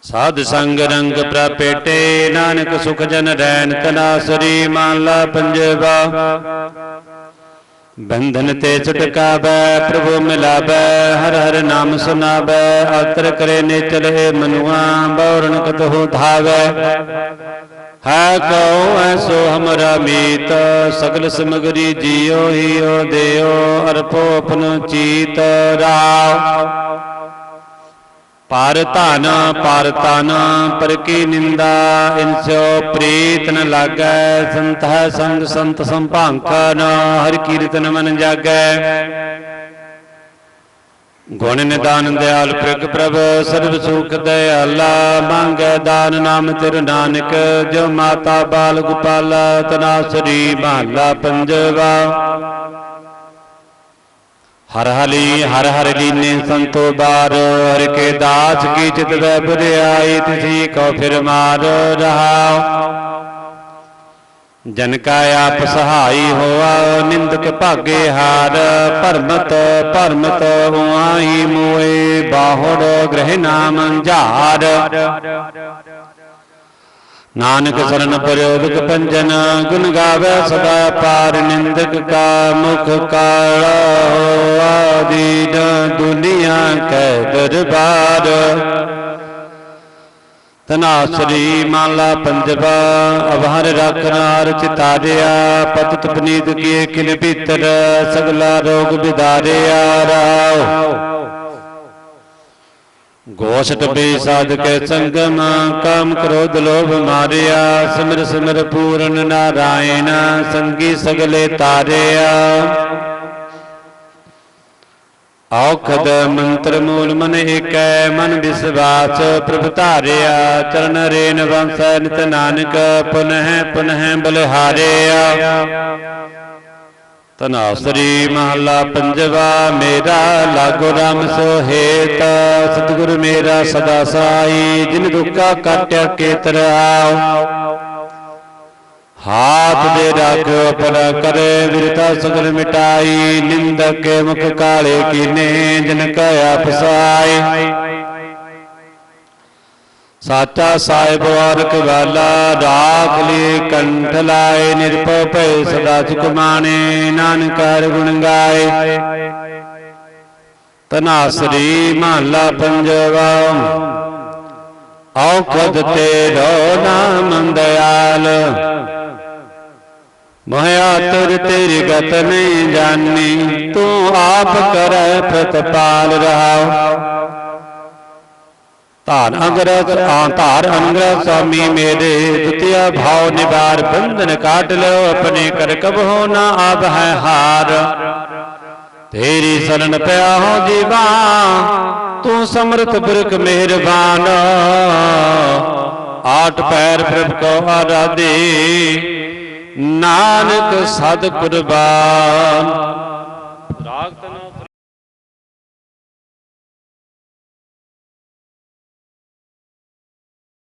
A: ਸਾਧ ਸੰਗ ਰੰਗ ਪ੍ਰਪੇਟੇ ਨਾਨਕ ਸੁਖ ਜਨ ਰੈਨ ਤਨਾਸਰੀ ਮਾਲਾ ਪੰਜਵਾ। ਬੰਧਨ ਤੇ ਛੁਟਕਾਵੈ ਪ੍ਰਭੂ ਮਿਲਾਵੈ, ਹਰ ਹਰ ਨਾਮ ਸੁਨਾਵੈ ਆਤਰ ਕਰੇ ਨੇ ਚਲੇ ਮਨੁਆ, ਬੌਰਨ ਕਤਹੁ ਧਾਵੈ। ਹੈ ਕਉ ਐਸੋ ਹਮਰਾ ਮੀਤ, ਸਗਲ ਸਮਗਰੀ ਜੀਉ ਹੀਉ ਦੇਉ ਅਰਪੋ ਆਪਨ ਚੀਤ ਰਾਵ ਪਰ ਧਨ, ਪਰ ਤਨ, ਪਰ ਕੀ ਨਿੰਦਾ? ਇਨਸੋ ਪ੍ਰੀਤ ਨ ਲਾਗੈ, ਸੰਤ ਸੰਗ, ਸੰਤ ਸੰਭਾਂਕਨ ਹਰ ਕੀਰਤਨ ਮਨ ਜਾਗੈ। ਗੁਣ ਨਿਦਾਨ ਦਿਆਲ ਪ੍ਰਗ ਪ੍ਰਭ, ਸਰਬ ਸੁਖ ਦਿਆਲਾ, ਮੰਗੈ ਦਾਨ ਨਾਮ ਤੇਰੇ ਨਾਨਕ, ਜੋ ਮਾਤਾ ਬਾਲ ਗੋਪਾਲ ਤਨਾਸਰੀ ਮਹਲਾ ਪੰਜਵਾ। ਹਰ ਹਲੀ, ਹਰ ਹਰ ਲੀਨੇ ਸੰਤੋ ਬਾਰ, ਹਰ ਕੇ ਦਾਸ ਕੀ ਚਿਤ ਵੈ ਬੁਧਿਆਈ ਤਿਸੀ ਕੋ ਫਿਰ ਮਾਰ ਰਹਾ ਜਨ ਕਾ ਆਪ ਸਹਾਈ ਹੋਆ, ਨਿੰਦਕ ਭਾਗੇ ਹਾਰ, ਭਰਮਤ ਭਰਮਤ ਹੁਆਈ ਮੋਏ, ਬਾਹੜ ਗ੍ਰਹਿ ਨਾਮ ਝਾਰ ਨਾਨਕ ਸਰਨ ਪ੍ਰਯੋਗਕ ਪੰਜਨ, ਗੁਣ ਗਾਵੇ ਸਦਾ ਪਾਰ ਨਿੰਦਕ ਕਾ ਮੁਖ ਕਾਲਾ ਆਦੀਨ ਦੁਨੀਆ ਕੈ ਦਰਬਾਰ। ਤਨਾਸਰੀ ਮਾਲਾ ਪੰਜਵਾ, ਅਵਹਰ ਰਖਨਾਰ ਚਿਤਾਰਿਆ, ਪਤਿਤ ਪਨੀਤ ਕੀਏ ਕਿਨ ਭੀਤਰ, ਸਗਲਾ ਰੋਗ ਵਿਦਾਰਿਆ ਰਾਉ ਗੋਸ਼ਟ ਬੇ ਸਾਧ ਸੰਗਮ, ਕਾਮ ਕ੍ਰੋਧ ਲੋਭ ਮਾਰਿਆ, ਸਿਮਰ ਸਿਮਰ ਪੂਰਨ ਨਾਰਾਇਣ, ਸੰਗੀ ਸਗਲੇ ਤਾਰਿਆ। ਔਖਦ ਮੰਤਰ ਮੂਲ ਮਨ ਏਕੈ ਮਨ ਵਿਸਵਾਸ ਪ੍ਰਭ ਧਾਰਿਆ। ਚਰਨ ਰੇਨ ਵੰਸੈ ਨਿਤ ਨਾਨਕ, ਪੁਨਹਿ ਪੁਨਹਿ ਬਲਿਹਾਰਿਆ। ਤਨਾਸਰੀ ਮਹਲਾ ਪੰਜਵਾ, ਮੇਰਾ ਲਾਗੋ ਰਾਮ ਸੋਹੇਤ, ਸਤਿਗੁਰ ਮੇਰਾ ਸਦਾ ਸਾਈ, ਜਿਨ ਦੁੱਖਾ ਕਾਟਿਆ ਕੇਤਰਾਉ ਹਾਥ ਦੇ ਰੱਖ ਆਪਣਾ ਕਰੇ ਵਿਰਤਾ ਸਗਲ ਮਿਟਾਈ, ਨਿੰਦਕ ਮੁਖ ਕਾਲੇ ਕੀਨੇ, ਜਿਨ ਕਾ ਆਪਸਾਈ ਸਾਚਾ ਸਾਹਿਬ ਵਾਰਕ ਵਾਲਾ, ਰਾਖ ਲਈ ਕੰਠ ਲਾਏ, ਨਿਰਭਉ ਭੈ ਸਦਾ ਸੁਖ ਨਾਨਕ ਹਰਿ ਗੁਣ ਗਾਏ। ਤਨਾਸਰੀ ਮਹਲਾ ਪੰਜਵਾ, ਔਖਦ ਤੇਰੋ ਨਾਮ ਦਇਆਲ। ਮਹਿਆ ਤੁਰ ਤੇਰੀ ਗਤ ਨਹੀਂ ਜਾਣੀ ਤੂੰ ਆਪ ਕਰੈ ਪ੍ਰਤਪਾਲ ਰਹਾਉ। ਧਾਰ ਅੰਗਰਸ ਆ ਧਾਰ ਅੰਗਰਸ ਸੁਆਮੀ ਮੇਰੇ। ਦੁਤਿਆ ਭਾਉ ਨਿਵਾਰ ਬੰਧਨ ਕਾਟ ਲਿਓ, ਆਪਣੇ ਕਰ ਕਬਹੁ ਨਾ ਆਬ ਹੈ ਹਾਰ। ਤੇਰੀ ਸ਼ਰਨ ਪਿਆ ਹੋ ਜੀਵਾ, ਤੂੰ ਸਮਰਥ ਬੁਰਕ ਮਿਹਰਬਾਨ। ਆਠ ਪੈਰ ਪ੍ਰਭ ਕੋ ਆਰਾਧੇ, ਨਾਨਕ ਸਦ ਕੁਰਬਾਨ ਰਾਗ ਤਨੋ